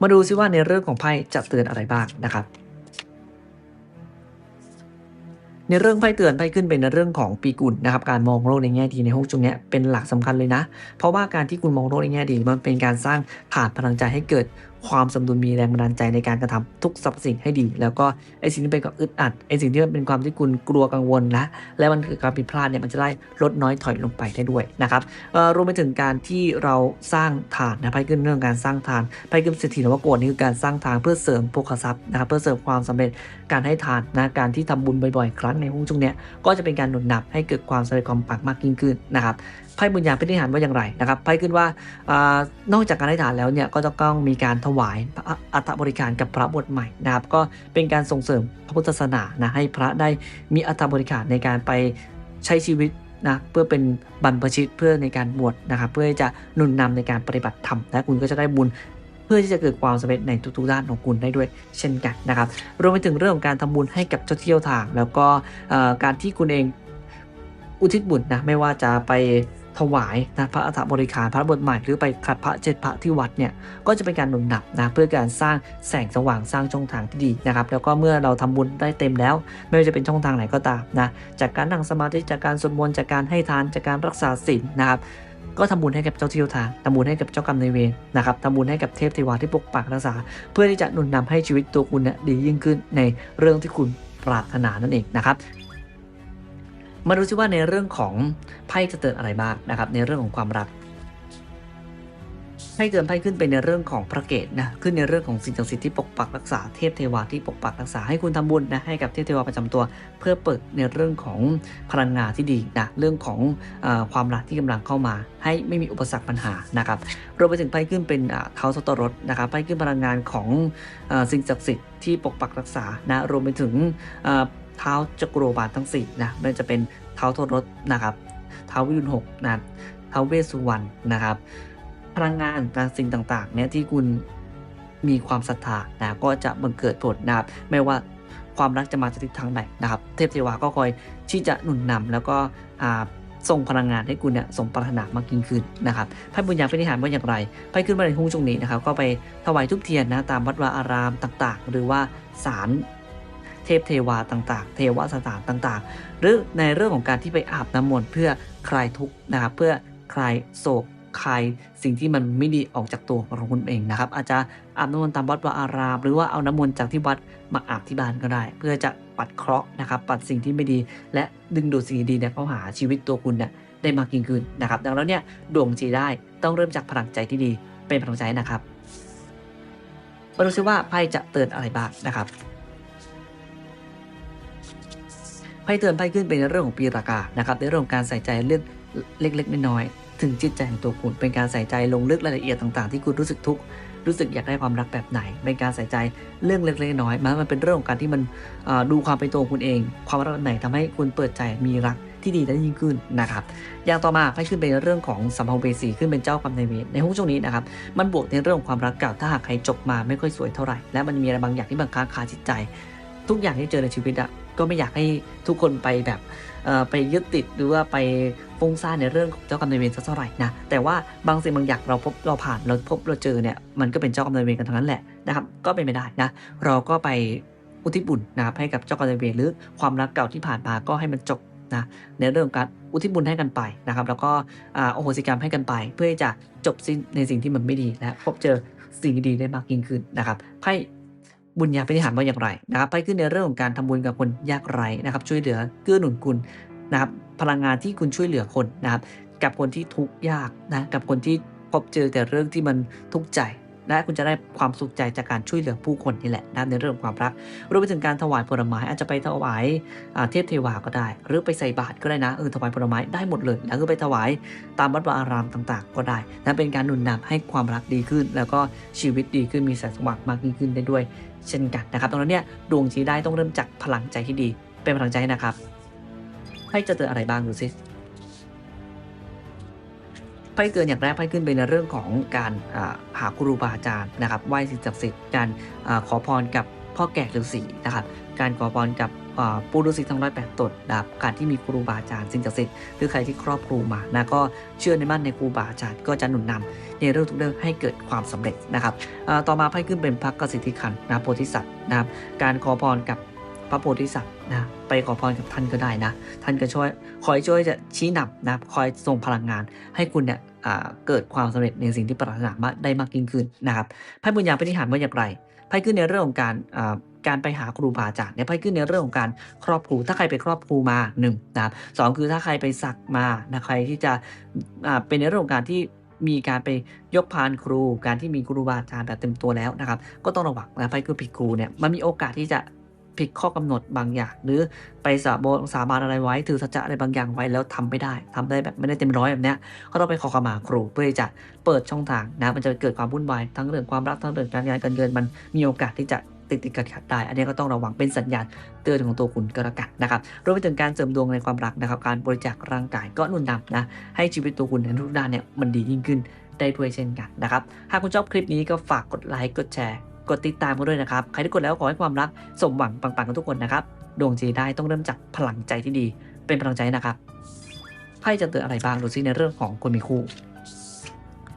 มาดูซิว่าในเรื่องของไพ่จะเตือนอะไรบ้างนะครับ ในเรื่องไพ่เตือนไพ่ขึ้นเป็นในเรื่องของปีกุลนะครับ การมองโลกในแง่ดีในห้องจุงเนี้ยเป็นหลักสำคัญเลยนะ เพราะว่าการที่คุณมองโลกในแง่ดี มันเป็นการสร้างฐานพลังใจให้เกิด ความสมดุลมีแรงบันดาลใจในการกระทำทุกสรรพสิ่งให้ดี แล้วก็ไอสิ่งที่เป็นความอึดอัดไอสิ่งที่มันเป็นความที่คุณกลัวกังวลและและมันคือการผิดพลาดเนี่ยมันจะได้ลดน้อยถอยลงไปได้ด้วยนะครับรวมไปถึงการที่เราสร้างฐานนะไพ่ขึ้นเรื่องการสร้างฐานไพ่ขึ้นเศรษฐีนวโกฏนี่คือการสร้างฐานเพื่อเสริมโภคทรัพย์นะครับเพื่อเสริมความสำเร็จการให้ทานนะการที่ทำบุญบ่อยๆ ครั้งในห้องจุงเนี้ยก็จะเป็นการหนุนนำให้เกิดความสำเร็จความปังมากยิ่งขึ้นนะครับ ไพ่บุญญาพิธีหารว่าอย่างไรนะครับไพ่ขึ้นว่าอนอกจากการให้ทานแล้วเนี่ยก็จะต้องมีการถวายอัฐบริการกับพระบทใหม่นะครับ ก็เป็นการส่งเสริมพระพุทธศาสนานะให้พระได้มีอัฐบริการในการไปใช้ชีวิตนะเพื่อเป็นบรรพชิตเพื่อในการบวชนะครับ เพื่อจะหนุนนำในการปฏิบัติธรรมและคุณก็จะได้บุญเพื่อที่จะเกิดความสำเร็จในทุกๆด้านของคุณได้ด้วยเช่นกันนะครับรวมไปถึงเรื่องของการทำบุญให้กับเจ้าที่เจ้าทาง แล้วก็การที่คุณเองอุทิศบุญนะไม่ว่าจะไป ถวายนะพระอัฐบริการพระบทใหม่หรือไปขัดพระเจ็ดพระที่วัดเนี่ยก็จะเป็นการหนุนหนับนะเพื่อการสร้างแสงสว่างสร้างช่องทางที่ดีนะครับแล้วก็เมื่อเราทำบุญได้เต็มแล้ว ไม่ว่าจะเป็นช่องทางไหนก็ตามนะจากการนั่งสมาธิจากการสวดมนต์จากการให้ทานจากการรักษาศีลนะครับก็ทำบุญให้กับเจ้าที่เจ้าทางทำบุญให้กับเจ้ากรรมนายเวรนะครับทำบุญให้กับเทพเทวาที่ปกปักรักษา เพื่อที่จะหนุนนำให้ชีวิตตัวคุณเนี่ยดียิ่งขึ้นในเรื่องที่คุณปรารถนานั่นเองนะครับ มาดูซิว่าในเรื่องของไพ่จะเตือนอะไรบ้างนะครับ ในเรื่องของความรักไพ่เตือนไพ่ขึ้นเป็นในเรื่องของพระเกตนะขึ้นในเรื่องของสิ่งศักดิ์สิทธิ์ที่ปกปักรักษาเทพเทวาที่ปกปักรักษาให้คุณทำบุญนะให้กับเทพเทวาประจำตัว เพื่อเปิดในเรื่องของพลังงานที่ดีนะเรื่องของอความรักที่กำลังเข้ามา ให้ไม่มีอุปสรรคปัญหานะครับรวมไปถึงไพ่ขึ้นเป็นเท้าสตรสนะครับไพ่ขึ้นพลังงานของอสิ่งศักดิ์สิทธิ์ที่ปกปักรักษานะรวมไปถึงเท้าจักรวาลทั้งสี่นะม่ว่าจะเป็น เท้าโทรสนะครับเท้าวิรุณหกนะเท้าเวสุวรรณนะครับ พลังงานนะสิ่งต่างๆเนี่ยที่คุณมีความศรัทธานะก็จะบังเกิดผลนะครับไม่ว่าความรักจะมาจากทิศทางไหนนะครับ เทพเทวาก็คอยที่จะหนุนนำแล้วก็ส่งพลังงานให้คุณเนี่ยสมปรารถนามากยิ่งขึ้นนะครับไพ่บุญญาพินิหารว่าอย่างไรไพ่ขึ้นมาในหุ้งช่วงนี้นะครับ ก็ไปถวายทุกเทียนนะตามวัดวาอารามต่างๆ หรือว่าศาล เทพเทวาต่างๆ เทวสถานต่างๆ หรือในเรื่องของการที่ไปอาบน้ำมนต์เพื่อคลายทุกข์นะครับเพื่อคลายโศกคลายสิ่งที่มันไม่ดีออกจากตัวของคุณเองนะครับ อาจจะอาบน้ำมนต์ตามวัดวาอาราม หรือว่าเอาน้ำมนต์จากที่วัดมาอาบที่บ้านก็ได้ เพื่อจะปัดเคราะห์นะครับ ปัดสิ่งที่ไม่ดี และดึงดูดสิ่งดีๆเนี่ยเข้าหาชีวิตตัวคุณเนี่ยได้มากยิ่งขึ้นนะครับ ดังนั้นเนี่ยดวงจีได้ต้องเริ่มจากพลังใจที่ดีเป็นพลังใจนะครับมาดูซิว่าไพ่จะเตือนอะไรบ้างนะครับ ไพ่เตือนไพ่ขึ้นเป็นเรื่องของปีรากานะครับในเรื่องของการใส่ใจเรื่องเล็ก ๆ น้อยๆถึงจิตใจของตัวคุณ เป็นการใส่ใจลงลึกรายละเอียดต่างๆ ที่คุณรู้สึกทุกข์รู้สึกอยากได้ความรักแบบไหน เป็นการใส่ใจเรื่องเล็กๆน้อยๆมันมันเป็นเรื่องของการที่มันดูความเป็นตัวของคุณเอง ความรักแบบไหนทำให้คุณเปิดใจมีรักที่ดีได้ยิ่งขึ้นนะครับ อย่างต่อมาไพ่ขึ้นเป็นเรื่องของสัมภเวสีขึ้นเป็นเจ้ากรรมนายเวรในห้องช่วงนี้นะครับ มันบวกในเรื่องของความรักเก่าถ้าหากใครจบมาไม่ค่อยสวยเท่าไหร่ และมันมีอะไรบางอย่างที่บังคับคาจิตใจ ทุกอย่างที่เจอในชีวิตอะ ก็ไม่อยากให้ทุกคนไปแบบไปยึดติดหรือว่าไปฟุ้งซ่านในเรื่องของเจ้ากรรมนายเวรสักเท่าไหร่นะแต่ว่าบางสิ่งบางอย่างเราพบเราผ่านเราพบเราเจอเนี่ยมันก็เป็นเจ้ากรรมนายเวรกันทั้งนั้นแหละนะครับก็เป็นไม่ได้นะเราก็ไปอุทิศบุญนะครับให้กับเจ้ากรรมนายเวรหรือความรักเก่าที่ผ่านมาก็ให้มันจบนะในเรื่องของการอุทิศบุญให้กันไปนะครับ แล้วก็โอโหสิกรรมให้กันไป เพื่อจะจบสิ้นในสิ่งที่มันไม่ดีและพบเจอสิ่งดีๆได้มากยิ่งขึ้นนะครับไพ่ บุญญาปฏิหารว่าอย่างไรนะครับไปขึ้นในเรื่องของการทำบุญกับคนยากไร้นะครับ ช่วยเหลือเกื้อหนุนคุณนะครับพลังงานที่คุณช่วยเหลือคนนะครับ กับคนที่ทุกข์ยากนะกับคนที่พบเจอแต่เรื่องที่มันทุกข์ใจและคุณจะได้ความสุขใจจากการช่วยเหลือผู้คนนี่แหละนะในเรื่องของความรักรวมไปถึงการถวายผลไม้อาจจะไปถวายเทพเทวาก็ได้ หรือไปใส่บาตรก็ได้นะเออถวายผลไม้ได้หมดเลยแล้วก็ไปถวายตามวัดวาอารามต่าง ๆ ก็ได้นะเป็นการหนุนนำให้ความรักดีขึ้น แล้วก็ชีวิตดีขึ้นมีแสงสว่างมากยิ่งขึ้นได้ด้วย เช่นกันนะครับตรงนั้นเนี่ยดวงชี้ได้ต้องเริ่มจากพลังใจที่ดี เป็นพลังใจนะครับ ให้จะเตืออะไรบ้างดูซิไพ่เตือนอย่างแรกไพ่ขึ้นเป็นในเรื่องของการหาครูบาอาจารย์นะครับไหว้สิ่งศักดิ์สิทธิ์การอขอพรกับพ่อแก่ฤาษีนะครับ การขอพรกับ อ่าปูรุษีทั้งร้อยแปดตนนะครับการที่มีครูบาอาจารย์สิ่งศักดิ์สิทธิ์หรือใครที่ครอบครูมานะก็เชื่อในมั่นในครูบาอาจารย์ก็จะหนุนนำในเรื่องทุกเรื่องให้เกิดความสำเร็จนะครับต่อมาไพ่ขึ้นเป็นพระกสิทธิขันนะโพธิสัตว์นะครับการขอพรกับพระโพธิสัตว์นะไปขอพรกับท่านก็ได้นะ ท่านก็ช่วยคอยช่วยจะชี้นำนะคอยส่งพลังงาน ให้คุณเนี่ยเกิดความสำเร็จในสิ่งที่ปรารถนามาได้มากยิ่งขึ้นนะครับไพ่บุญญาปฏิหารว่าอย่างไรไพ่ขึ้นในเรื่องของการ การไปหาครูบาอาจารย์เนี่ยไพ่ขึ้นในเรื่องของการครอบครูถ้าใครไปครอบครูมาหนึ่งนะครับสองคือถ้าใครไปสักมานะใครที่จะเป็นในเรื่องของการที่มีการไปยกพานครู การที่มีครูบาอาจารย์แบบเต็มตัวแล้วนะครับ ก็ต้องระวังนะไพ่คือผิดครูเนี่ยมันมีโอกาสที่จะผิดข้อกำหนดบางอย่าง หรือไปสาบนสาบานอะไรไว้ ถือสัจจะอะไรบางอย่างไว้แล้วทำไม่ได้ทำได้แบบไม่ได้เต็มร้อยแบบเนี้ยก็ต้องไปขอขมาครูเพื่อจะเปิดช่องทางนะมันจะเกิดความวุ่นวายทั้งเรื่องความรักทั้งเรื่องการงานการเงินมันมีโอกาสที่จะ ติดติดขัดขัดได้ อันนี้ก็ต้องระวังเป็นสัญญาณเตือนของตัวคุณก็แล้วกันนะครับรวมไปถึงการเสริมดวงในความรักนะครับ การบริจาคร่างกายก็นุ่นนำนะ ให้ชีวิตตัวคุณในทุกด้านเนี่ยมันดียิ่งขึ้นได้ด้วยเช่นกันนะครับ หากคุณชอบคลิปนี้ก็ฝากกดไลค์กดแชร์กดติดตามกันด้วยนะครับ ใครที่กดแล้วขอให้ความรักสมหวังปังๆกันทุกคนนะครับ ดวงจีได้ต้องเริ่มจากพลังใจที่ดี เป็นพลังใจนะครับไพ่จะเตือนอะไรบ้างดูซิในเรื่องของคนมีคู่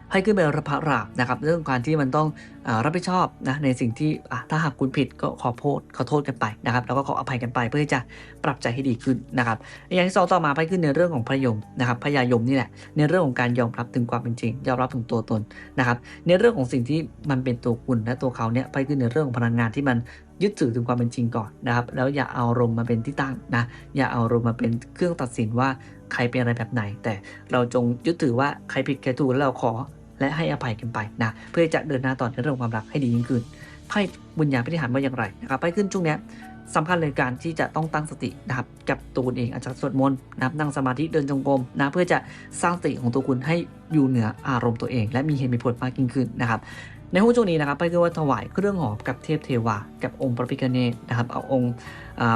ไพ่ขึ้นเป็นระพะราบนะครับ เรื่องการที่มันต้องอรับผิดชอบนะในสิ่งที่ถ้าหากคุณผิดก็ขอโทษขอโทษกันไปนะครับ แล้วก็ขออภัยกันไปเพื่อที่จะปรับใจให้ดีขึ้นนะครับอย่างที่สองต่อมาไพ่ขึ้นในเรื่องของพยมนะครับพยายมนี่แหละในเรื่องของการยอมรับถึงความเป็นจริง ยอมรับถึงตัวตนนะครับ ในเรื่องของสิ่งที่มันเป็นตัวคุณและตัวเขาเนี่ยไพ่ขึ้นในเรื่องของพลังงานที่มันยึดถือถึงความเป็นจริงก่อนนะครับ แล้วอย่าเอาอารมณ์มาเป็นที่ตั้งนะอย่าเอาอารมณ์มาเป็นเครื่องตัดสินว่าใครเป็นอะไรแบบไหน แต่เราจงยึดถือว่าใครผิดใครถูกแล้วเราขอ และให้อภัยกันไปนะเพื่อจะเดินหน้าต่อในเรื่องความรักให้ดียิ่งขึ้นไพ่บุญญาพิธีหารว่าอย่างไรนะครับไพ่ขึ้นช่วงนี้สำคัญเลยการที่จะต้องตั้งสตินะครับกับตัวคุณเองอาจจะสวดมนต์นับนั่งสมาธิเดินจงกรมนะเพื่อจะสร้างสติของตัวคุณให้อยู่เหนืออารมณ์ตัวเอง และมีเหตุมีผลมากยิ่งขึ้นนะครับในห้องช่วงนี้นะครับไปคือว่าถวายเครื่องหอมกับเทพเทวา กับองค์พระพิฆเนศนะครับเอาองค์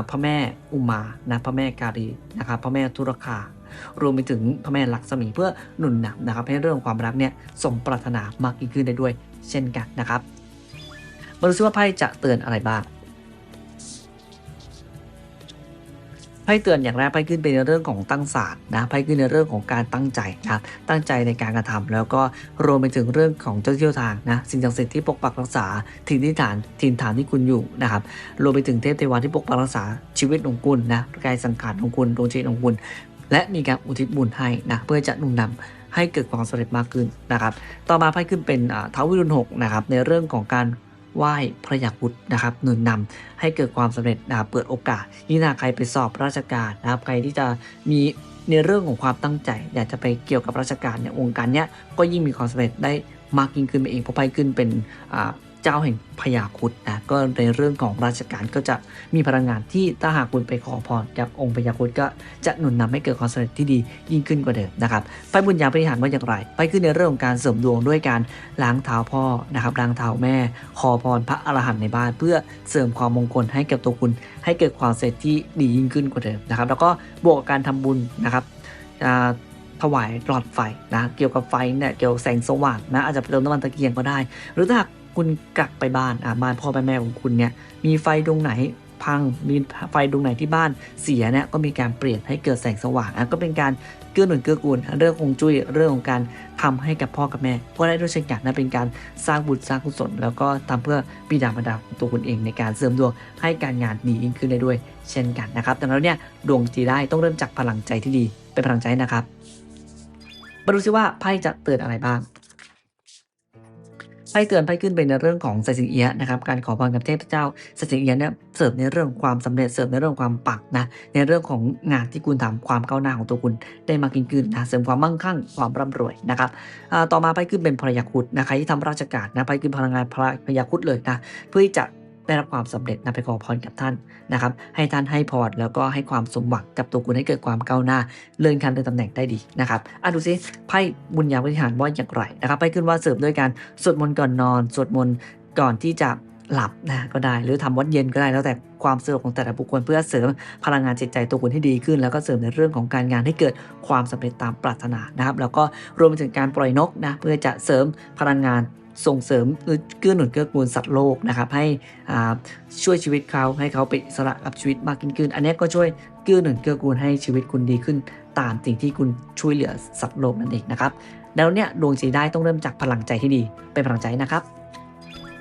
พระแม่อุมานะพระแม่กาลีนะครับพระแม่ทุรคา รวมไปถึงพระแม่ลักษมีเพื่อหนุนนำนะครับ ให้เรื่องของความรักเนี่ยสมปรารถนามากยิ่งขึ้นได้ด้วย เช่นกันนะครับมาดูซิว่าไพ่จะเตือนอะไรบ้างไพ่เตือนอย่างแรกไพ่ขึ้นเป็นในเรื่องของตั้งศาสตร์นะไพ่ขึ้นในเรื่องของการตั้งใจนะครับตั้งใจในการกระทำแล้วก็รวมไปถึงเรื่องของเจ้าที่เจ้าทางนะสิ่งศักดิ์สิทธิ์ที่ปกปักรักษาถิ่นที่ฐานถิ่นฐานที่คุณอยู่นะครับรวมไปถึงเทพเทวาที่ปกปักรักษาชีวิตของคุณนะกายสังขารของคุณดวงจิตของคุณ และมีการอุทิศบุญให้นะเพื่อจะนุนนำให้เกิดความสำเร็จมากขึ้นนะครับ ต่อมาไพ่ขึ้นเป็นอ่าท้าววิรุณหกนะครับในเรื่องของการไหว้พระยาครุฑนะครับหนุนนำให้เกิดความสำเร็จนะเปิดโอกาสยิ่งถ้าใครไปสอบราชการนะครับใครที่จะมีในเรื่องของความตั้งใจ อยากจะไปเกี่ยวกับราชการเนี่ยวงการเนี้ยก็ยิ่งมีความสำเร็จได้มากยิ่งขึ้นไปเองเพราะไพ่ขึ้นเป็นอ่า เจ้าแห่งพญาครุฑนะก็ในเรื่องของราชการก็จะมีพลังงานที่ถ้าหากคุณไปขอพรจากองค์พญาครุฑก็จะหนุนนำให้เกิดความสำเร็จที่ดียิ่งขึ้นกว่าเดิมนะครับไพ่บุญญาบริหารว่าอย่างไร ไปขึ้นในเรื่องของการเสริมดวงด้วยการล้างเท้าพ่อนะครับล้างเท้าแม่ ขอพรพระอรหันต์ในบ้าน เพื่อเสริมความมงคลให้กับตัวคุณ ให้เกิดความสำเร็จที่ดียิ่งขึ้นกว่าเดิมนะครับแล้วก็บวกการทำบุญนะครับถวายหลอดไฟนะเกี่ยวกับไฟเนี่ยเกี่ยวกับแสงสว่างนะอาจจะเติมน้ำมันตะเกียงก็ได้ หรือถ้า คุณกลับไปบ้านอ่าบ้านพ่อแม่ของคุณเนี่ยมีไฟดวงไหนพังมีไฟดวงไหนที่บ้านเสียเนี่ยก็มีการเปลี่ยนให้เกิดแสงสว่างอะก็เป็นการเกื้อหนุนเกื้อกูลเรื่องของจุ้ยเรื่องของการทำให้กับพ่อกับแม่ก็ได้ด้วยเช่นกันนะเป็นการสร้างบุญสร้างกุศลแล้วก็ทำเพื่อบิดามารดาของตัวคุณเองในการเสริมดวงให้การงานดียิ่งขึ้นได้ด้วย เช่นกันนะครับดังนั้นเนี่ยดวงจีได้ต้องเริ่มจากพลังใจที่ดีเป็นพลังใจนะครับมาดูซิว่าไพ่จะเตือนอะไรบ้าง ไพ่เตือนไพ่ขึ้นเป็นในเรื่องของไซสิงเอียะนะครับการขอพรกับเทพเจ้าไซสิงเอียะเนี่ยเสริมในเรื่องความสำเร็จเสริมในเรื่องความปักนะในเรื่องของงานที่คุณทำความก้าวหน้าของตัวคุณได้มากยิ่งขึ้นนะเสริมความมั่งคั่งความร่ำรวยนะครับต่อมาไพ่ขึ้นเป็นพระยาคุดนะใครที่ทำราชการนะไพ่ขึ้นพลังงานพระพยาคุดเลยนะเพื่อที่จะ ได้รับความสำเร็จนะไปขอพรกับท่านนะครับ ให้ท่านให้พรแล้วก็ให้ความสมหวังกับตัวคุณให้เกิดความก้าวหน้า เลื่อนขั้นเลื่อนตำแหน่งได้ดีนะครับอะดูซิไพ่บุญญาบริหารว่าอย่างไรนะครับไพ่ขึ้นว่าเสริมด้วยการสวดมนต์ก่อนนอนสวดมนต์ก่อนที่จะหลับนะก็ได้หรือทำวัดเย็นก็ได้แล้วแต่ความสะดวกของแต่ละบุคคลเพื่อเสริมพลังงานจิตใจตัวคุณให้ดีขึ้น แล้วก็เสริมในเรื่องของการงานให้เกิดความสำเร็จตามปรารถนานะครับ แล้วก็รวมไปถึงการปล่อยนกนะเพื่อจะเสริมพลังงาน ส่งเสริมหรือเกื้อหนุนเกื้อกูลสัตว์โลกนะครับให้ช่วยชีวิตเขาให้เขาไปสละกับชีวิตมากขึ้น อันนี้ก็ช่วยเกื้อหนุนเกื้อกูลให้ชีวิตคุณดีขึ้น ตามสิ่งที่คุณช่วยเหลือสัตว์โลกนั่นเองนะครับแล้วเนี่ยดวงจีได้ต้องเริ่มจากพลังใจที่ดีเป็นพลังใจนะครับ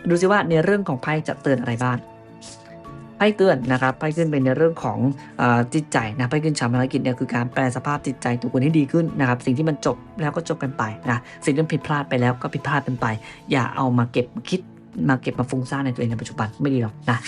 ดูซิว่าในเรื่องของไพ่จะเตือนอะไรบ้าง พ่เตือนนะครับไพ่ขึ้นเป็นในเรื่องของอจิตใจนะไพ่ขึ้นชาวภารกิจเนี่ยคือการแปลสภาพจิตใจตัวคุณให้ดีขึ้นนะครับ สิ่งที่มันจบแล้วก็จบกันไปนะสิ่งที่มันผิดพลาดไปแล้วก็ผิดพลาดกันไป อย่าเอามาเก็บคิดมาเก็บมาฟุ้งซ่านในตัวเองในปัจจุบันไม่ดีหรอกนะ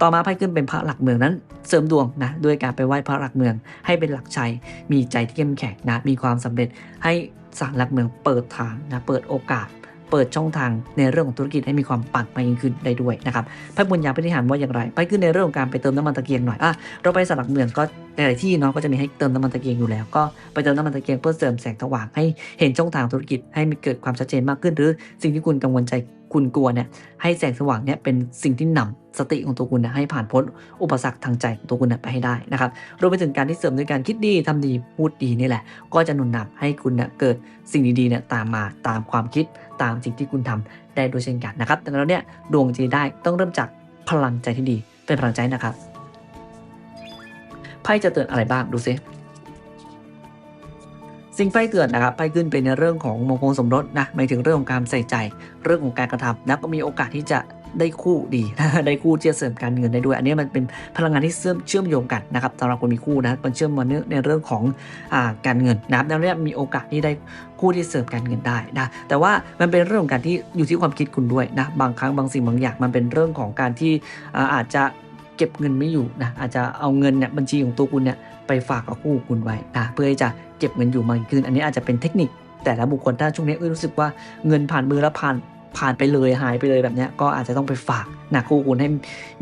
ต่อมาไพ่ขึ้นเป็นพระหลักเมืองนั้น เสริมดวงนะด้วยการไปไหว้พระหลักเมือง ให้เป็นหลักชัย มีใจที่เข้มแข็งนะ มีความสำเร็จให้สารหลักเมืองเปิดทางนะ เปิดโอกาส เปิดช่องทางในเรื่องของธุรกิจให้มีความปังมากยิ่งขึ้นได้ด้วยนะครับพระบุญญาพิธิหารว่าอย่างไรไปขึ้นในเรื่องของการไปเติมน้ำมันตะเกียงหน่อยอะเราไปสลักเมืองก็หลายที่เนาะก็จะมีให้เติมน้ำมันตะเกียงอยู่แล้ว ก็ไปเติมน้ำมันตะเกียงเพื่อเสริมแสงสว่างให้เห็นช่องทางธุรกิจให้มีเกิดความชัดเจนมากขึ้น หรือสิ่งที่คุณกังวลใจ คุณกลัวเนี่ยให้แสงสว่างเนี่ยเป็นสิ่งที่นำสติของตัวคุณนี่ยให้ผ่านพ้นอุปสรรคทางใจของตัวคุณนี่ยไปให้ได้นะครับรวมไปถึงการที่เสริมด้วยการคิดดีทำดีพูดดีนี่แหละ ก็จะหนุนนำให้คุณเนี่ยเกิดสิ่งดีๆเนี่ยตามมาตามความคิดตามสิ่งที่คุณทำได้ด้วยเช่นกันนะครับดังนั้นเนี่ยดวงจะได้ต้องเริ่มจากพลังใจที่ดีเป็นพลังใจนะครับไพ่จะเตือนอะไรบ้างดูซิ สิ่งไพ่เตือนนะครับไพ่ขึ้นเป็นในเรื่องของมงคลสมรสนะหมายถึงเรื่องของการใส่ใจ เรื่องของการกระทำนะก็มีโอกาสที่จะได้คู่ดีได้คู่ที่จะเสริมการเงินได้ด้วย อันนี้มันเป็นพลังงานที่เชื่อมเชื่อมโยงกันนะครับสำหรับคนมีคู่นะมันเชื่อมมาในเรื่องของอาการเงินนะครับดังนั้นมีโอกาสที่ได้คู่ที่เสริมการเงินได้นะแต่ว่ามันเป็นเรื่องของการที่อยู่ที่ความคิดคุณด้วยนะบางครั้งบางสิ่งบางอย่างมันเป็นเรื่องของการที่อาจจะเก็บเงินไม่อยู่นะอาจจะเอาเงินเนี่ยบัญชีของตัวคุณเนี่ย ไปฝากกับคู่คุณไว้นะเพื่อจะเก็บเงินอยู่มากขึ้น อันนี้อาจจะเป็นเทคนิค แต่ละบุคคลถ้าช่วงนี้รู้สึกว่าเงินผ่านมือแล้วผ่านผ่านไปเลยหายไปเลยแบบนี้ก็อาจจะต้องไปฝาก นะคู่คุณให้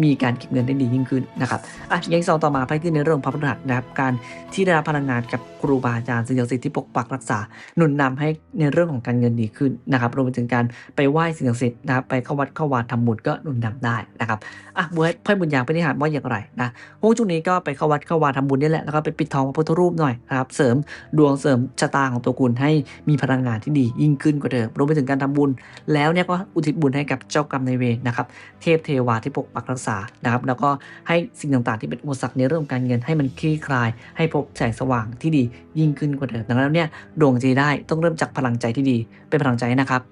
มีการเก็บเงินได้ดียิ่งขึ้นนะครับอะยังซองต่อมาไพ่ขึ้นในเรื่องพระพฤหัสนะครับการที่ได้รับพลังงานกับครูบาอาจารย์สิ่งศักดิ์สิทธิ์ที่ปกปักรักษาหนุนนำให้ในเรื่องของการเงินดีขึ้นนะครับรวมไปถึงการไปไหว้สิ่งศักดิ์สิทธิ์นะครับไปเข้าวัดเข้าวาทำบุญก็หนุนนำได้นะครับอะบุญไพ่บุญญาพินิหารว่าอย่างไรนะพวกช่วงนี้ก็ไปเข้าวัดเข้าวาทำบุญนี่แหละแล้วก็ไปปิดทองพระพุทธรูปหน่อยนะครับเสริมดวงเสริมชะตาของตัวคุณให้มีพลังงานที่ดียิ่งขึ้นกว่าเดิมรวมไปถึงการทำบุญ แล้วเนี่ยก็อุทิศบุญให้กับเจ้ากรรมนายเวรนะครับเทพเทวาที่ปกปักรักษานะครับแล้วก็ให้สิ่งต่างๆที่เป็นอุปสรรคในเรื่องของการเงินให้มันคลี่คลาย ให้พบแสงสว่างที่ดียิ่งขึ้นกว่าเดิมดังนั้นเนี่ยดวงจีได้ต้องเริ่มจากพลังใจที่ดีเป็นพลังใจนะครับ